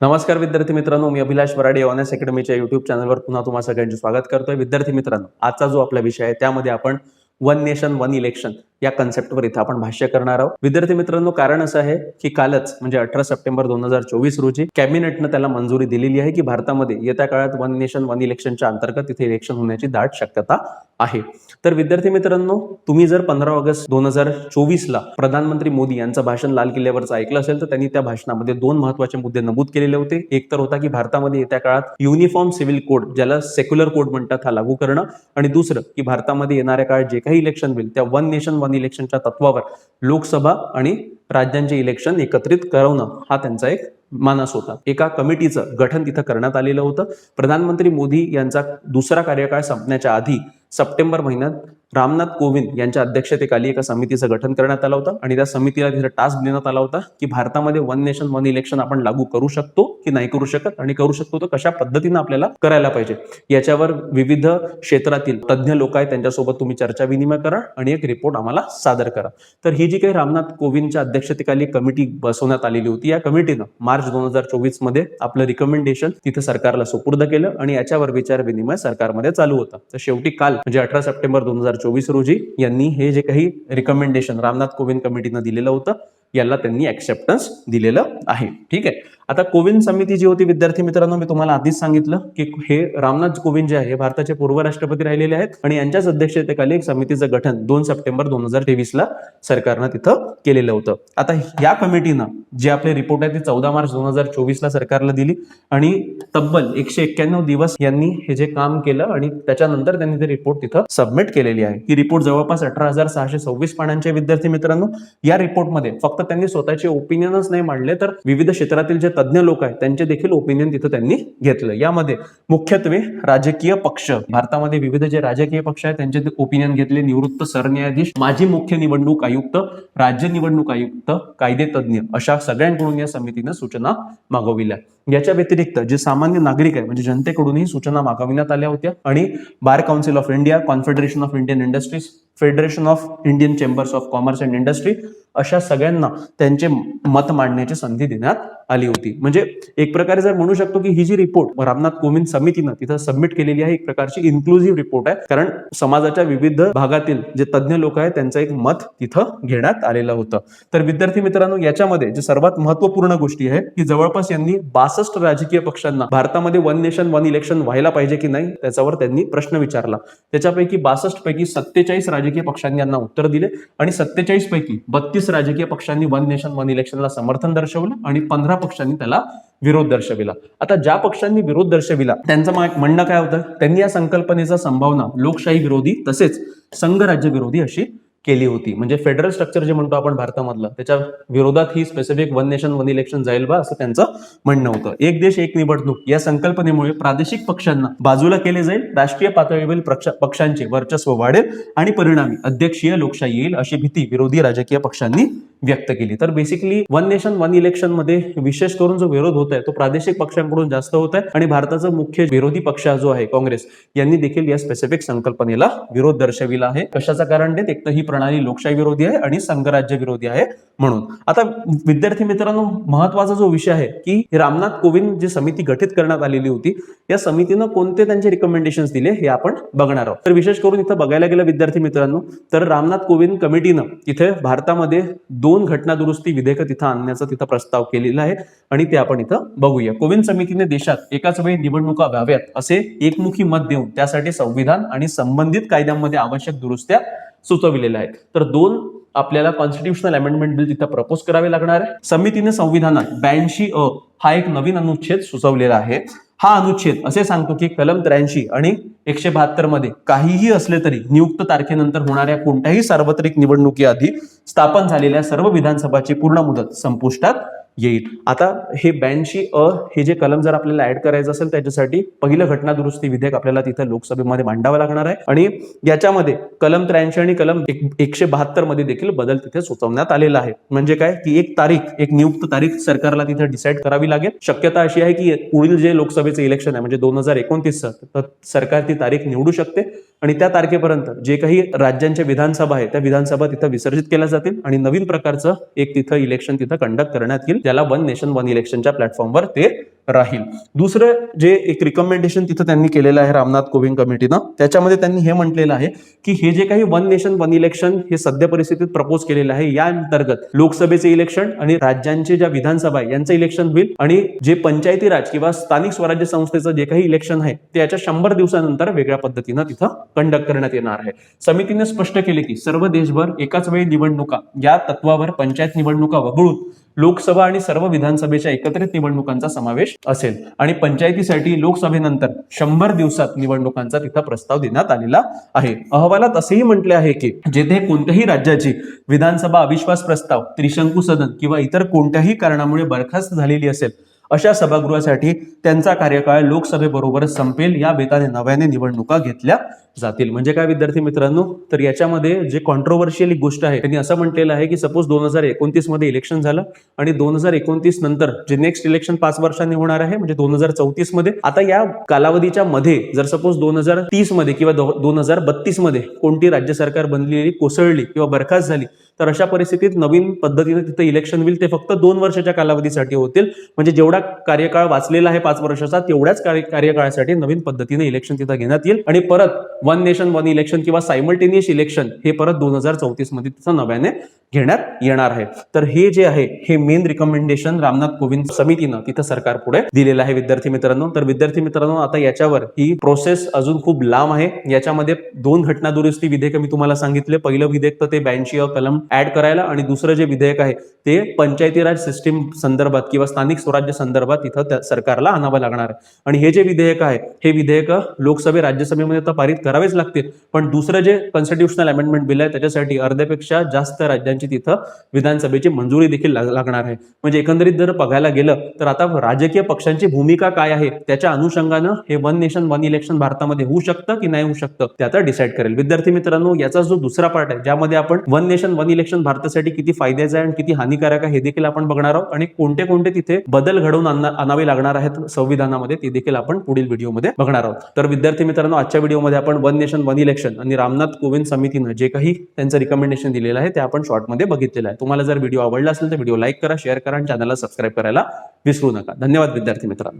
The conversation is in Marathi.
नमस्कार विद्यार्थी मित्रांनो मी अभिलाष वराडे ऑनर्स अकॅडमीच्या युट्यूब चॅनलवर पुन्हा तुम्हाला सगळ्यांचे स्वागत करतोय. विद्यार्थी मित्रांनो आजचा जो आपला विषय आहे त्यामध्ये आपण वन नेशन वन इलेक्शन या कन्सेप्टवर इथं आपण भाष्य करणार आहोत. विद्यार्थी मित्रांनो कारण असं आहे की कालच म्हणजे अठरा सप्टेंबर दोन हजार चोवीस रोजी कॅबिनेटनं त्याला मंजुरी दिलेली आहे की भारतामध्ये येत्या काळात वन नेशन वन इलेक्शनच्या अंतर्गत तिथे इलेक्शन होण्याची दाट शक्यता आहे. तर विद्यार्थी मित्रांनो तुम्ही जर पंधरा ऑगस्ट दोन हजार चोवीसला प्रधानमंत्री मोदी यांचं भाषण लाल किल्ल्यावरचं ऐकलं असेल तर त्यांनी त्या भाषणामध्ये दोन महत्त्वाचे मुद्दे नमूद केलेले होते. एक तर होता की भारतामध्ये येत्या काळात युनिफॉर्म सिव्हिल कोड ज्याला सेक्युलर कोड म्हणतात हा लागू करणं. आणि दुसरं की भारतामध्ये येणाऱ्या काळात जे काही इलेक्शन होईल त्या वन नेशन वन इलेक्शनच्या तत्वावर लोकसभा आणि राज्यांचे इलेक्शन एकत्रित करवणं हा त्यांचा एक मानस होता. एका कमिटीचं गठन तिथं करण्यात आलेलं होतं. प्रधानमंत्री मोदी यांचा दुसरा कार्यकाळ संपण्याच्या आधी सप्टेंबर महिन्यात रामनाथ कोविंद यांच्या अध्यक्षतेखाली एका समितीचं गठन करण्यात आलं होतं आणि त्या समितीला तिथे टास्क देण्यात आला होता की भारतामध्ये वन नेशन वन इलेक्शन आपण लागू करू शकतो की नाही करू शकत आणि करू शकतो तर कशा पद्धतीनं आपल्याला करायला पाहिजे? याच्यावर विविध क्षेत्रातील तज्ज्ञ लोक आहेत त्यांच्यासोबत तुम्ही चर्चा विनिमय करा आणि एक रिपोर्ट आम्हाला सादर करा. तर ही जी काही रामनाथ कोविंदच्या अध्यक्षतेखाली कमिटी बसवण्यात आलेली होती या कमिटीनं मार्च दोन हजार चोवीसमध्ये आपलं रिकमेंडेशन तिथे सरकारला सुपूर्द केलं आणि याच्यावर विचार विनिमय सरकारमध्ये चालू होता. तर शेवटी काल म्हणजे अठरा सप्टेंबर दोन हजार चोवीस रोजी यांनी हे जे काही रिकमेंडेशन रामनाथ कोविंद कमिटीनं दिलेलं होतं याला त्यांनी ऍक्सेप्टन्स दिलेलं आहे. ठीक आहे? आता कोविंद समिती जी होती विद्यार्थी मित्रांनो मी तुम्हाला आधीच सांगितलं की हे रामनाथ कोविंद जे आहे हे भारताचे पूर्व राष्ट्रपती राहिलेले आहेत आणि यांच्याच अध्यक्षतेखाली एक समितीचं गठन दोन सप्टेंबर दोन हजार तेवीस ला सरकारनं तिथं केलेलं होतं. आता या कमिटीनं जे आपले रिपोर्ट आहे ते चौदा मार्च दोन हजार चोवीस ला सरकारला दिली आणि तब्बल एकशे एक्क्याण्णव दिवस यांनी हे जे काम केलं आणि त्याच्यानंतर त्यांनी ते रिपोर्ट तिथं सबमिट केलेली आहे. ही रिपोर्ट जवळपास अठरा हजार सहाशे सव्वीस पानांचे विद्यार्थी मित्रांनो या रिपोर्टमध्ये फक्त त्यांनी स्वतःचे ओपिनियनच नाही मांडले तर विविध क्षेत्रातील जे तज्ज्ञ लोक आहेत त्यांचे देखील ओपिनियन तिथं त्यांनी घेतलं. यामध्ये मुख्यत्वे राजकीय पक्ष. भारतामध्ये विविध जे राजकीय पक्ष आहेत त्यांचे ओपिनियन घेतले. निवृत्त सरन्यायाधीश माजी मुख्य निवडणूक आयुक्त राज्य निवडणूक आयुक्त कायदे तज्ज्ञ अशा सगळ्यांकडून या समितीनं सूचना मागविल्या. याच्या व्यतिरिक्त जे सामान्य नागरिक आहे म्हणजे जनतेकडूनही सूचना मागविण्यात आल्या होत्या. आणि bar council of India confederation of Indian industries federation of Indian chambers of commerce and industry अशा सगळ्यांना त्यांचे मत मांडण्याची संधी देण्यात आली होती. म्हणजे एक प्रकारे जर म्हणू शकतो की ही जी रिपोर्ट रामनाथ कोविंद समितीनं तिथं सबमिट केलेली आहे एक प्रकारची इन्क्लुझिव्ह रिपोर्ट आहे. कारण समाजाच्या विविध भागातील जे तज्ज्ञ लोक आहेत त्यांचं एक मत तिथं घेण्यात आलेलं होतं. तर विद्यार्थी मित्रांनो याच्यामध्ये जे सर्वात महत्त्वपूर्ण गोष्टी आहे की जवळपास यांनी बासष्ट राजकीय पक्षांना भारतामध्ये वन नेशन वन इलेक्शन व्हायला पाहिजे की नाही त्याच्यावर त्यांनी प्रश्न विचारला. त्याच्यापैकी बासष्ट पैकी सत्तेचाळीस राजकीय पक्षांनी यांना उत्तर दिले आणि सत्तेचाळीस पैकी बत्तीस राजकीय पक्षांनी वन नेशन वन इलेक्शनला समर्थन दर्शवलं आणि पंधरा पक्षांनी त्याला विरोध दर्शविला. आता ज्या पक्षांनी विरोध दर्शविला त्यांचं म्हणणं काय होतं? त्यांनी या संकल्पनेचा संभावना लोकशाही विरोधी तसेच संघराज्य विरोधी अशी केली होती. म्हणजे फेडरल स्ट्रक्चर जे म्हणतो आपण भारतामधलं त्याच्या विरोधात ही specific one nation one election जाईल बा असं त्यांचं म्हणणं होतं. एक देश एक निवडणूक या संकल्पनेमुळे प्रादेशिक पक्षांना बाजूला केले जाईल राष्ट्रीय पातळीवरील पक्षांचे वर्चस्व वाढेल आणि परिणामी अध्यक्षीय लोकशाही येईल अशी भीती विरोधी राजकीय पक्षांनी व्यक्त केली. तर बेसिकली वन नेशन वन इलेक्शनमध्ये विशेष करून जो विरोध होत आहे तो प्रादेशिक पक्षांकडून जास्त होत आहे आणि भारताचा मुख्य विरोधी पक्ष जो आहे काँग्रेस यांनी देखील या स्पेसिफिक संकल्पनेला विरोध दर्शविला आहे. कशाचं कारण देत एक तर ही प्रणाली लोकशाही विरोधी आहे आणि संघराज्य विरोधी आहे म्हणून. आता विद्यार्थी मित्रांनो महत्त्वाचा जो विषय आहे की रामनाथ कोविंद जी समिती गठीत करण्यात आलेली होती या समितीनं कोणते त्यांचे रिकमेंडेशन दिले हे आपण बघणार आहोत. तर विशेष करून इथं बघायला गेलं विद्यार्थी मित्रांनो तर रामनाथ कोविंद कमिटीनं इथे भारतामध्ये दोन घटना दुरुस्ती विधेयक तिथं आणण्याचा तिथं प्रस्ताव केलेला आहे आणि ते आपण इथं बघूया. कोविंद समितीने देशात एकाच वेळी निवडणुका व्हाव्यात असे एकमुखी मत देऊन त्यासाठी संविधान आणि संबंधित कायद्यांमध्ये आवश्यक दुरुस्त्या सुचविलेल्या आहेत. तर दोन आपल्याला कॉन्स्टिट्युशनल अमेंडमेंट बिल तिथं प्रपोज करावे लागणार आहे. समितीने संविधानात ब्याऐंशी अ हा एक नवीन अनुच्छेद सुचवलेला आहे. हा अनुच्छेद असे सांगतो की कलम त्र्याऐंशी आणि एकशे बहात्तरमध्ये काहीही असले तरी नियुक्त तारखेनंतर होणाऱ्या कोणत्याही सार्वत्रिक निवडणुकीआधी स्थापन झालेल्या सर्व विधानसभाची पूर्ण मुदत संपुष्टात येईल. आता हे ब्याऐंशी अ हे जे कलम जर आपल्याला ऍड करायचं असेल त्याच्यासाठी पहिलं घटना दुरुस्ती विधेयक आपल्याला तिथं लोकसभेमध्ये मांडावं लागणार आहे. आणि याच्यामध्ये कलम त्र्याऐंशी आणि कलम एक- एकशे बहात्तरमध्ये देखील बदल तिथे सुचवण्यात आलेला आहे. म्हणजे काय? की एक तारीख एक नियुक्त तारीख सरकारला तिथे डिसाईड करावी लागेल. शक्यता अशी आहे की पुढील जे लोकसभेचं इलेक्शन आहे म्हणजे दोन हजार एकोणतीसचं तर सरकार ती तारीख निवडू शकते. आणि त्या तारखेपर्यंत जे काही राज्यांच्या विधानसभा आहे त्या विधानसभा तिथं विसर्जित केल्या जातील आणि नवीन प्रकारचं एक तिथं इलेक्शन तिथं कंडक्ट करण्यात येईल ज्याला वन नेशन वन इलेक्शनच्या प्लॅटफॉर्मवर ते राहील. दुसरं जे एक रिकमेंडेशन तिथं त्यांनी केलेलं आहे रामनाथ कोविंद कमिटीनं त्याच्यामध्ये त्यांनी हे म्हटलेलं आहे की हे जे काही वन नेशन वन इलेक्शन हे सध्या परिस्थितीत प्रपोज केलेलं आहे या अंतर्गत लोकसभेचे इलेक्शन आणि राज्यांचे ज्या विधानसभा आहे यांचं इलेक्शन होईल आणि जे पंचायती राज किंवा स्थानिक स्वराज्य संस्थेचं जे काही इलेक्शन आहे ते याच्या शंभर दिवसानंतर वेगळ्या पद्धतीनं तिथं कंडक्ट करण्यात येणार आहे. समितीने स्पष्ट केले की सर्व देशभर एकाच वेळी निवडणुका या तत्वावर पंचायत निवडणुका वगळून लोकसभा आणि सर्व विधानसभेच्या एकत्रित निवडणुकांचा समावेश असेल. आणि पंचायतीसाठी लोकसभेनंतर शंभर दिवसात निवडणुकांचा तिथं प्रस्ताव देण्यात आलेला आहे. अहवालात असेही म्हटले आहे की जेथे कोणत्याही राज्याची विधानसभा अविश्वास प्रस्ताव त्रिशंकू सदन किंवा इतर कोणत्याही कारणामुळे बरखास्त झालेली असेल अशा सभागृहासाठी त्यांचा कार्यकाळ लोकसभेबरोबरच संपेल. या बेताने नव्याने निवडणुका घेतल्या जातील. म्हणजे काय विद्यार्थी मित्रांनो? तर याच्यामध्ये जे कॉन्ट्रोवर्शियल गोष्ट आहे त्यांनी असं म्हटलेलं आहे की सपोज दोन हजार एकोणतीसमध्ये इलेक्शन झालं आणि दोन हजार एकोणतीस नंतर जे नेक्स्ट इलेक्शन पाच वर्षांनी होणार आहे म्हणजे दोन हजार चौतीसमध्ये आता या कालावधीच्या मध्ये जर सपोज दोन हजार तीसमध्ये किंवा दोन हजार बत्तीसमध्ये कोणती राज्य सरकार बनलेली कोसळली किंवा बरखास्त झाली तर अशा परिस्थितीत नवीन पद्धतीने तिथे इलेक्शन होईल ते फक्त दोन वर्षाच्या कालावधीसाठी होतील. म्हणजे जेवढा कार्यकाळ वाचलेला आहे पाच वर्षाचा तेवढ्याच कार्य- कार्यकाळासाठी नवीन पद्धतीने इलेक्शन तिथं घेण्यात येईल. आणि परत वन नेशन वन इलेक्शन किंवा सायमल्टेनियस इलेक्शन हे परत दोन हजार चौतीसमध्ये तिथं नव्याने घेण्यात येणार आहे. तर हे जे आहे हे मेन रिकमेंडेशन रामनाथ कोविंद समितीनं तिथं सरकार पुढे दिलेलं आहे विद्यार्थी मित्रांनो. तर विद्यार्थी मित्रांनो आता याच्यावर ही प्रोसेस अजून खूप लांब आहे. याच्यामध्ये दोन घटना दुरुस्ती विधेयक मी तुम्हाला सांगितले. पहिलं विधेयक तर ते ब्याऐंशी कलम ऍड करायला आणि दुसरं जे विधेयक आहे ते पंचायती राज सिस्टीम संदर्भात किंवा स्थानिक स्वराज्य संदर्भात इथं त्या सरकारला आणावं लागणार आहे. आणि हे जे विधेयक आहे हे विधेयक लोकसभे राज्यसभेमध्ये तर पारित करावेच लागतील पण दुसरं जे कॉन्स्टिट्युशनल अमेंडमेंट बिल आहे त्याच्यासाठी अर्ध्यापेक्षा जास्त राज्यांची तिथं विधानसभेची मंजुरी देखील लागणार आहे. म्हणजे एकंदरीत जर बघायला गेलं तर आता राजकीय पक्षांची भूमिका काय आहे त्याच्या अनुषंगानं हे वन नेशन वन इलेक्शन भारतामध्ये होऊ शकतं की नाही होऊ शकतं ते आता डिसाईड करेल. विद्यार्थी मित्रांनो याचा जो दुसरा पार्ट आहे ज्यामध्ये आपण वन नेशन वन इलेक्शन भारतासाठी किती फायद्याचं आहे आणि किती हानिकारक आहे हे देखील आपण बघणार आहोत. आणि कोणते कोणते तिथे बदल घडवून आणावे लागणार आहेत संविधानामध्ये ते देखील आपण पुढील व्हिडिओमध्ये बघणार आहोत. तर विद्यार्थी मित्रांनो आजच्या व्हिडिओमध्ये आपण वन नेशन वन इलेक्शन आणि रामनाथ कोविंद समितीनं जे काही त्यांचं रिकमेंडेशन दिलेलं आहे ते आपण शॉर्टमध्ये बघितलेलं आहे. तुम्हाला जर व्हिडिओ आवडला असेल तर व्हिडिओ लाईक करा शेअर करा आणि चॅनलला सबस्क्राईब करायला विसरू नका. धन्यवाद विद्यार्थी मित्रांनो.